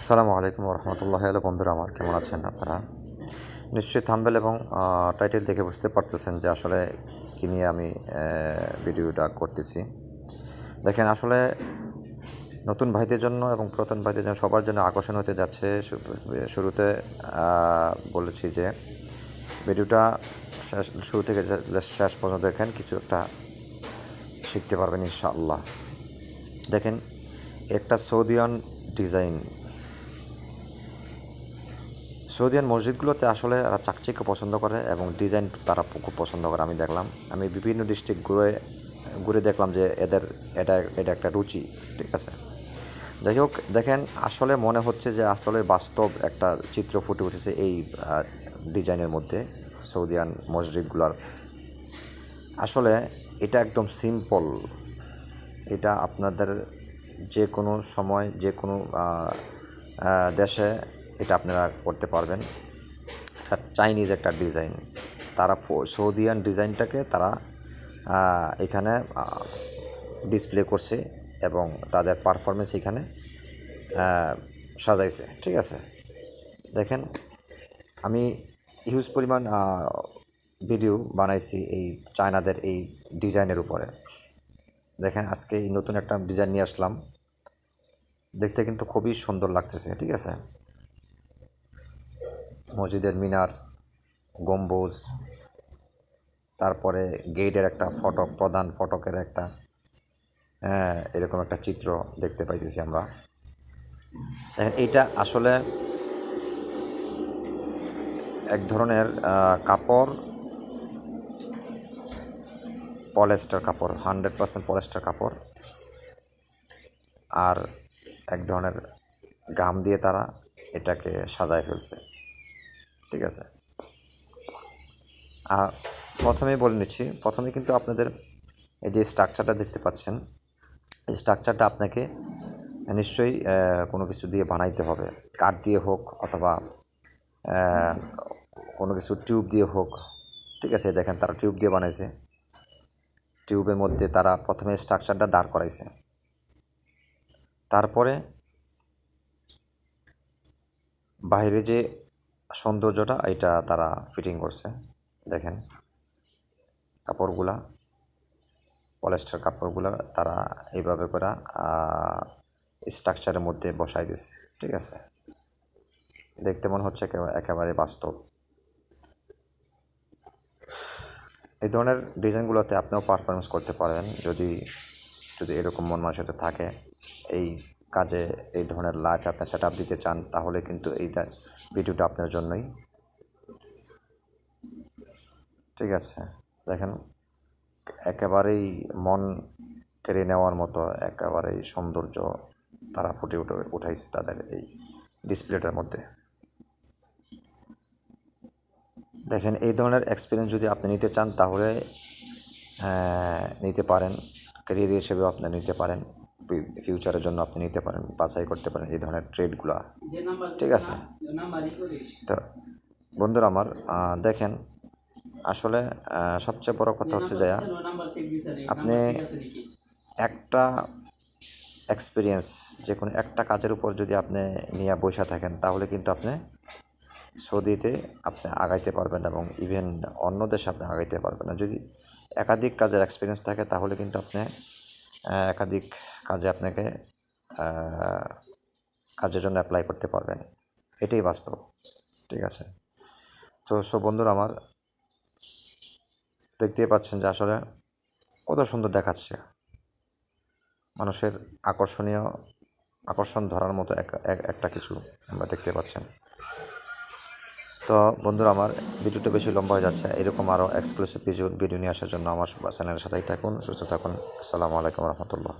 আসসালামু আলাইকুম রহমতুল্লাহ হ্যালো বন্ধুরা, আমার কেমন আছেন আপনারা? নিশ্চয়ই থাম্বেল এবং টাইটেল দেখে বুঝতে পারতেছেন যে আসলে কী নিয়ে আমি ভিডিওটা করতেছি। দেখেন, আসলে নতুন ভাইদের জন্য এবং পুরাতন ভাইদের জন্য সবার জন্য আকর্ষণ হতে যাচ্ছে। শুরুতে বলেছি যে ভিডিওটা শুরু থেকে শেষ পর্যন্ত দেখেন, কিছু একটা শিখতে পারবেন ইনশাআল্লাহ। দেখেন, একটা সৌদিয়ান ডিজাইন সৌদিয়ান মসজিদগুলোতে আসলে এরা চাকচিক্য পছন্দ করে এবং ডিজাইন তারা খুব পছন্দ করে, আমি দেখলাম। আমি বিভিন্ন ডিস্ট্রিক্ট ঘুরে ঘুরে দেখলাম যে এদের, এটা এটা একটা রুচি, ঠিক আছে? যাই হোক, দেখেন, আসলে মনে হচ্ছে যে আসলে বাস্তব একটা চিত্র ফুটে উঠেছে এই ডিজাইনের মধ্যে সৌদিয়ান মসজিদগুলোর। আসলে এটা একদম সিম্পল। এটা আপনাদের যে কোনো সময়, যে কোনো দেশে এটা আপনারা করতে পারবেন। চাইনিজ একটা ডিজাইন তারা সৌদিয়ান ডিজাইনটাকে তারা এখানে ডিসপ্লে করছে এবং তাদের পারফরমেন্স এখানে সাজাইছে। ঠিক আছে? দেখেন, আমি হিউজ পরিমাণ ভিডিও বানাইছি এই চায়নাদের এই ডিজাইনের উপরে। দেখেন, আজকে এই নতুন একটা ডিজাইন নিয়ে আসলাম। দেখতে কিন্তু খুবই সুন্দর লাগতেছে। ঠিক আছে? মসজিদের মিনার, গম্বুজ, তারপরে গেটের একটা ফটক, প্রধান ফটকের একটা হ্যাঁ এরকম একটা চিত্র দেখতে পাইতেছি আমরা। দেখেন, এইটা আসলে এক ধরনের কাপড় পলেস্টার কাপড়, হান্ড্রেড পার্সেন্ট পলেস্টার কাপড়, আর এক ধরনের গাম দিয়ে তারা এটাকে সাজায় ফেলছে। ঠিক আছে। আর প্রথমেই বলে নিচ্ছি, প্রথমে কিন্তু আপনাদের এই যে স্ট্রাকচারটা দেখতে পাচ্ছেন, এই স্ট্রাকচারটা আপনাকে নিশ্চয়ই কোনো কিছু দিয়ে বানাইতে হবে। কাঠ দিয়ে হোক অথবা কোনো কিছু টিউব দিয়ে হোক, ঠিক আছে, দেখেন তারা টিউব দিয়ে বানাইছে। টিউবের মধ্যে তারা প্রথমে স্ট্রাকচারটা দাঁড় করাইছে। তারপরে বাইরে যে সৌন্দর্যটা এটা তারা ফিটিং করছে। দেখেন, কাপড়গুলা পলেস্টার কাপড়গুলা তারা এইভাবে করে স্ট্রাকচারের মধ্যে বসাই দিছে, ঠিক আছে? দেখতে মনে হচ্ছে একেবারে বাস্তব। এই ধরনের ডিজাইনগুলোতে আপনিও পারফরমেন্স করতে পারেন, যদি যদি এরকম মন মানসিকতা থাকে। এই কাজে এই ধরনের লাইফ আপনি সেট আপ দিতে চান, তাহলে কিন্তু এই ভিডিওটা আপনার জন্যই। ঠিক আছে, দেখেন, একেবারেই মন কেড়ে নেওয়ার মতো, একেবারেই সৌন্দর্য তারা ফুটে উঠে, উঠাইছে তাদের এই ডিসপ্লেটার মধ্যে। দেখেন, এই ধরনের এক্সপিরিয়েন্স যদি আপনি নিতে চান, তাহলে নিতে পারেন ক্যারিয়ার হিসেবেও আপনি নিতে পারেন। ফিউচারের জন্য আপনি নিতে পারেন বাছাই করতে পারেন এই ধরনের ট্রেডগুলো ঠিক আছে? তো বন্ধুরা আমার দেখেন আসলে সবচেয়ে বড় কথা হচ্ছে যে আপনি একটা এক্সপিরিয়েন্স যে কোনো একটা কাজের উপর যদি আপনি নিয়ে বসে থাকেন তাহলে কিন্তু আপনি সৌদিতে আপনি আগাইতে পারবেন এবং ইভেন অন্য দেশে আপনি আগাইতে পারবেন না। যদি একাধিক কাজের এক্সপিরিয়েন্স থাকে তাহলে কিন্তু আপনি একাধিক কাজে আপনাকে কাজের জন্য অ্যাপ্লাই করতে পারবেন। এটাই বাস্তব, ঠিক আছে? তো সব বন্ধুরা আমার, দেখতেই পাচ্ছেন যে আসলে কত সুন্দর দেখাচ্ছে। মানুষের আকর্ষণীয়, আকর্ষণ ধরার মতো এক, এক- একটা কিছু আমরা দেখতে পাচ্ছেন। তো বন্ধুরা, আমার ভিডিওটা বেশি লম্বা হয়ে যাচ্ছে। এরকম আরও এক্সক্লুসিভ ভিডিও ভিডিও নিয়ে আসার জন্য আমার চ্যানেলের সাথেই থাকুন, সুস্থ থাকুন। আসসালামু আলাইকুম রহমতুল্লাহ।